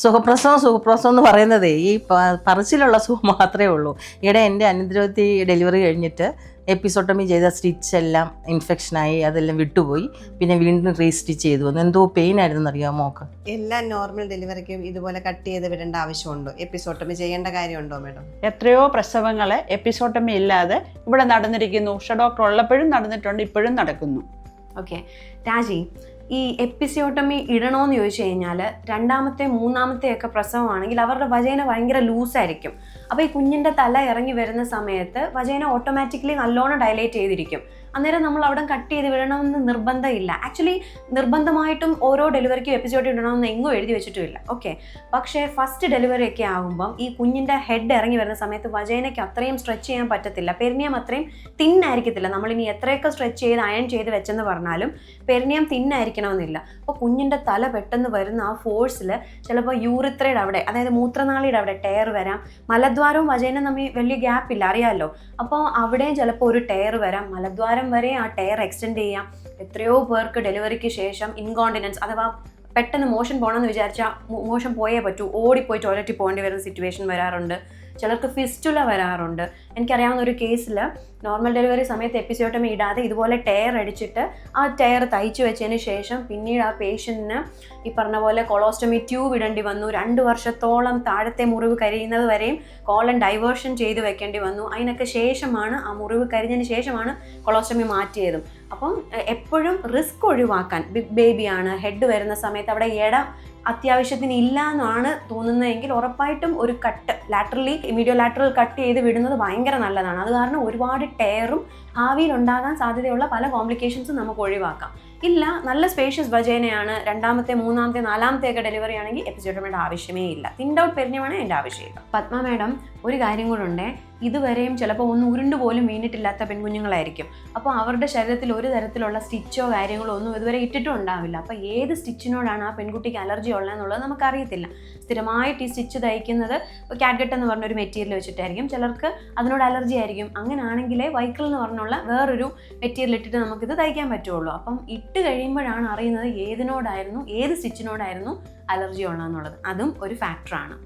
സുഖപ്രസവം സുഖപ്രസവം എന്ന് പറയുന്നതേ ഈ പറച്ചിലുള്ള സുഖം മാത്രമേ ഉള്ളൂ. ഇവിടെ എന്റെ അനന്തരവത്തി ഡെലിവറി കഴിഞ്ഞിട്ട് എപ്പിസോട്ടമി ചെയ്ത സ്റ്റിച്ച് എല്ലാം ഇൻഫെക്ഷനായി അതെല്ലാം വിട്ടുപോയി. പിന്നെ വീണ്ടും റീസ്റ്റിച്ച് ചെയ്തു വന്നു. എന്തോ പെയിൻ ആയിരുന്നു അറിയാമോ മോക്ക്? എല്ലാ നോർമൽ ഡെലിവറിക്കും ഇതുപോലെ കട്ട് ചെയ്ത് വിടേണ്ട ആവശ്യമുണ്ടോ. എപ്പിസോട്ടമി ചെയ്യേണ്ട കാര്യമുണ്ടോ മാഡം എത്രയോ പ്രസവങ്ങൾ എപ്പിസോട്ടമി ഇല്ലാതെ ഇവിടെ നടന്നിരിക്കുന്നു. ഉഷ ഡോക്ടർ ഉള്ളപ്പോഴും നടന്നിട്ടുണ്ട് ഇപ്പോഴും നടക്കുന്നു. ഓക്കെ രാജി ഈ എപ്പിസിയോട്ടമി ഇടണോന്ന് ചോദിച്ചു കഴിഞ്ഞാൽ രണ്ടാമത്തെ മൂന്നാമത്തെ ഒക്കെ പ്രസവമാണെങ്കിൽ അവരുടെ വജൈന ഭയങ്കര ലൂസായിരിക്കും. അപ്പോൾ ഈ കുഞ്ഞിന്റെ തല ഇറങ്ങി വരുന്ന സമയത്ത് വജൈന ഓട്ടോമാറ്റിക്കലി നല്ലോണം ഡയലേറ്റ് ചെയ്തിരിക്കും. അന്നേരം നമ്മൾ അവിടെ കട്ട് ചെയ്ത് വിടണമെന്ന് നിർബന്ധമില്ല. ആക്ച്വലി നിർബന്ധമായിട്ടും ഓരോ ഡെലിവറിക്കും എപ്പിസോഡ് ഇടണമെന്ന് എങ്ങും എഴുതി വെച്ചിട്ടുമില്ല. ഓക്കെ പക്ഷേ ഫസ്റ്റ് ഡെലിവറി ഒക്കെ ആകുമ്പം ഈ കുഞ്ഞിന്റെ ഹെഡ് ഇറങ്ങി വരുന്ന സമയത്ത് വജേനയ്ക്ക് അത്രയും സ്ട്രെച്ച് ചെയ്യാൻ പറ്റത്തില്ല. പെരിനിയം അത്രയും തിന്നായിരിക്കത്തില്ല. നമ്മളിനി എത്രയൊക്കെ സ്ട്രെച്ച് ചെയ്ത് അയൺ ചെയ്ത് വെച്ചെന്ന് പറഞ്ഞാലും പെരിനിയം തിന്നായിരിക്കണമെന്നില്ല. അപ്പോൾ കുഞ്ഞിന്റെ തല പെട്ടെന്ന് വരുന്ന ആ ഫോഴ്സിൽ ചിലപ്പോൾ യൂറിത്രയുടെ അവിടെ അതായത് മൂത്രനാളിയുടെ അവിടെ ടയർ വരാം. മലദ്വാരവും വജേനും തമ്മിൽ വലിയ ഗ്യാപ്പ് ഇല്ല അറിയാമല്ലോ അപ്പോൾ അവിടെയും ചിലപ്പോൾ ഒരു ടയർ വരാം. മലദ്വാരം വരെ ആ ടയർ എക്സ്റ്റെൻഡ് ചെയ്യാം. എത്രയോ പേർക്ക് ഡെലിവറിക്ക് ശേഷം ഇൻകോണ്ടിനൻസ് അഥവാ പെട്ടെന്ന് മോഷൻ പോകണമെന്ന് വിചാരിച്ചാൽ മോഷൻ പോയേ പറ്റൂ. ഓടിപ്പോയി ടോയ്ലറ്റിൽ പോകേണ്ടി വരുന്ന സിറ്റുവേഷൻ വരാറുണ്ട്. ചിലർക്ക് ഫിസ്റ്റുല വരാറുണ്ട്. എനിക്കറിയാവുന്ന ഒരു കേസിൽ നോർമൽ ഡെലിവറി സമയത്ത് എപ്പിസിയോട്ടമി ഇടാതെ ഇതുപോലെ ടയർ അടിച്ചിട്ട് ആ ടയർ തയ്ച്ചു വെച്ചതിന് ശേഷം പിന്നീട് ആ പേഷ്യന്റിന് ഈ പറഞ്ഞ പോലെ കൊളോസ്റ്റമി ട്യൂബ് ഇടേണ്ടി വന്നു. രണ്ട് വർഷത്തോളം താഴത്തെ മുറിവ് കരിയുന്നത് വരെയും കോളൻ ഡൈവേർഷൻ ചെയ്ത് വെക്കേണ്ടി വന്നു. അതിനൊക്കെ ശേഷമാണ് ആ മുറിവ് കരിഞ്ഞതിന് ശേഷമാണ് കൊളോസ്റ്റമി മാറ്റിയതും. അപ്പം എപ്പോഴും റിസ്ക് ഒഴിവാക്കാൻ ബിഗ് ബേബിയാണ് ഹെഡ് വരുന്ന സമയത്ത് അവിടെ ഇട അത്യാവശ്യത്തിന് ഇല്ല എന്നാണ് തോന്നുന്നതെങ്കിൽ ഉറപ്പായിട്ടും ഒരു cut laterally medio lateral cut ചെയ്ത് വിടുന്നത് ഭയങ്കര നല്ലതാണ്. അത് കാരണം ഒരുപാട് ടയറും ഭാവിയിൽ ഉണ്ടാകാൻ സാധ്യതയുള്ള പല കോംപ്ലിക്കേഷൻസും നമുക്ക് ഒഴിവാക്കാം. ഇല്ല നല്ല സ്പേഷ്യസ് വജേനയാണ് രണ്ടാമത്തെ മൂന്നാമത്തെ നാലാമത്തെ ഒക്കെ ഡെലിവറി ആണെങ്കിൽ എപ്പിസോഡമയുടെ ആവശ്യമേ ഇല്ല. തിൻഡ് ഔട്ട് പെരിഞ്ഞമാണ് എന്റെ ആവശ്യമില്ല. പത്മ മാഡം ഒരു കാര്യം കൂടെ ഇതുവരെയും ചിലപ്പോൾ ഒന്ന് ഉരുണ്ട് പോലും വീണിട്ടില്ലാത്ത പെൺകുഞ്ഞുങ്ങളായിരിക്കും. അപ്പോൾ അവരുടെ ശരീരത്തിൽ ഒരു തരത്തിലുള്ള സ്റ്റിച്ചോ കാര്യങ്ങളോ ഒന്നും ഇതുവരെ ഇട്ടിട്ടും ഉണ്ടാവില്ല അപ്പോൾ ഏത് സ്റ്റിച്ചിനോടാണ് ആ പെൺകുട്ടിക്ക് അലർജി ഉള്ളതെന്നുള്ളത് നമുക്കറിയത്തില്ല. സ്ഥിരമായിട്ട് ഈ സ്റ്റിച്ച് തയ്ക്കുന്നത് കാറ്റ്ഗട്ട് എന്ന് പറഞ്ഞൊരു മെറ്റീരിയൽ വെച്ചിട്ടായിരിക്കും. ചിലർക്ക് അതിനോട് അലർജി ആയിരിക്കും. അങ്ങനെയാണെങ്കിലേ വൈക്കിൾ എന്ന് പറഞ്ഞുള്ള വേറൊരു മെറ്റീരിയൽ ഇട്ടിട്ട് നമുക്കിത് തയ്ക്കാൻ പറ്റുള്ളൂ. അപ്പം ഇട്ട് കഴിയുമ്പോഴാണ് അറിയുന്നത് ഏതിനോടായിരുന്നു ഏത് സ്റ്റിച്ചിനോടായിരുന്നു അലർജി ഉള്ളതെന്നുള്ളത്. അതും ഒരു ഫാക്ടറാണ്